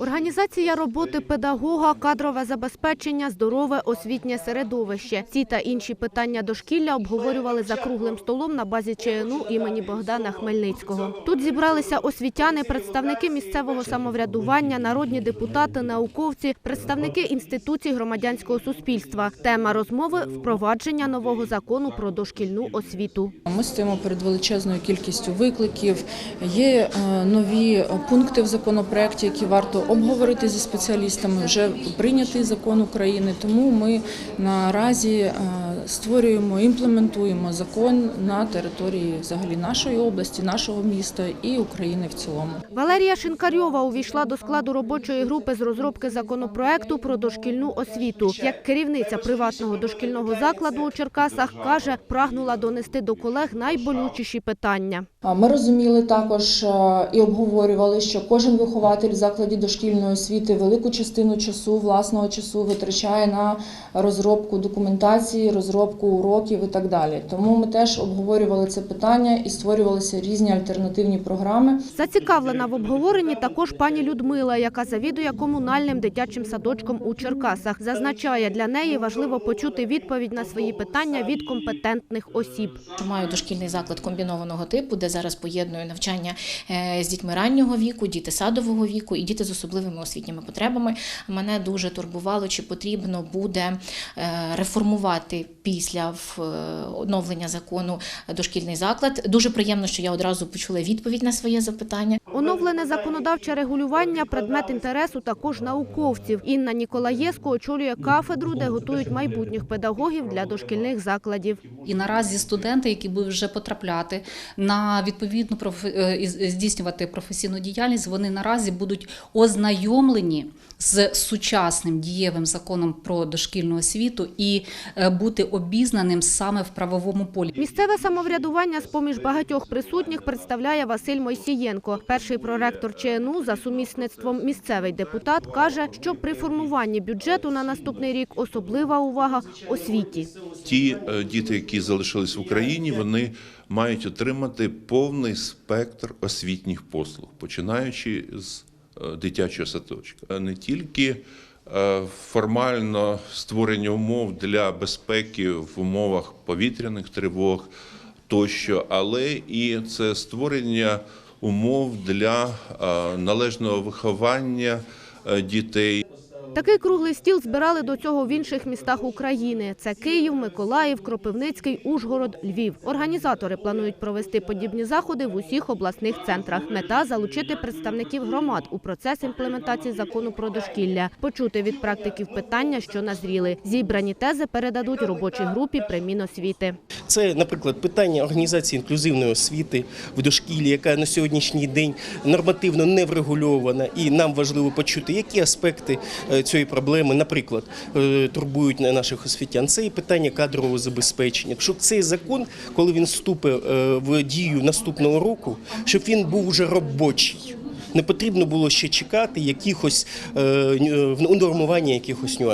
Організація роботи педагога, кадрове забезпечення, здорове освітнє середовище. Ці та інші питання дошкілля обговорювали за круглим столом на базі ЧНУ імені Богдана Хмельницького. Тут зібралися освітяни, представники місцевого самоврядування, народні депутати, науковці, представники інституцій громадянського суспільства. Тема розмови впровадження нового закону про дошкільну освіту. Ми стоїмо перед величезною кількістю викликів. Є е, нові пункти в законопроекті, які варто обговорити зі спеціалістами. Вже прийнятий закон України. Тому ми наразі е, створюємо, імплементуємо закон на території взагалі нашої області, нашого міста і України в цілому. Валерія Шинкарьова увійшла до складу робочої групи з розробки законопроекту про дошкільну освіту. Як керівниця приватного дошкільного закладу у Черкасах каже, прагнула донести до колег найболючіші питання. Ми розуміли також е, і обговорювали, що кожен вихователь в закладі дошкільної освіти велику частину часу, власного часу витрачає на розробку документації, розробку уроків і так далі. Тому ми теж обговорювали це питання і створювалися різні альтернативні програми. Зацікавлена в обговоренні також пані Людмила, яка завідує комунальним дитячим садочком у Черкасах. Зазначає, для неї важливо почути відповідь на свої питання від компетентних осіб. Маю дошкільний заклад комбінованого типу, де зараз поєдную навчання е, з дітьми раннього віку, діти садового віку і діти з особливими освітніми потребами. Мене дуже турбувало, чи потрібно буде е, реформувати після е, оновлення закону дошкільний заклад. Дуже приємно, що я одразу почула відповідь на своє запитання. Оновлене законодавче регулювання – предмет інтересу також науковців. Інна Ніколаєско очолює кафедру, де готують майбутніх педагогів для дошкільних закладів. І наразі студенти, які будуть вже потрапляти на відповідну профе- е, здійснювати професійну діяльність, вони наразі будуть ознайомлені з сучасним дієвим законом про дошкільну освіту і е, бути обізнаним саме в правовому полі. Місцеве самоврядування з-поміж багатьох присутніх представляє Василь Мойсієнко. Перший проректор ЧНУ за сумісництвом місцевий депутат каже, що при формуванні бюджету на наступний рік особлива увага освіті. Ті е, діти, які залишились в Україні, вони мають отримати повний спектр освітніх послуг, починаючи з е, дитячого садочка, не тільки е, формально створення умов для безпеки в умовах повітряних тривог тощо, але і це створення умов для е, належного виховання е, дітей. Такий круглий стіл збирали до цього в інших містах України. Це Київ, Миколаїв, Кропивницький, Ужгород, Львів. Організатори планують провести подібні заходи в усіх обласних центрах. Мета – залучити представників громад у процес імплементації закону про дошкілля, почути від практиків питання, що назріли. Зібрані тези передадуть робочій групі при Міносвіти. Це, наприклад, питання організації інклюзивної освіти в дошкіллі, яка на сьогоднішній день нормативно не врегульована, і нам важливо почути, які аспекти е, цієї проблеми, наприклад, е, турбують наших освітян. Це і питання кадрового забезпечення. Щоб цей закон, коли він вступить е, в дію наступного року, щоб він був уже робочий. Не потрібно було ще чекати якихось е, унормування якихось нюансів.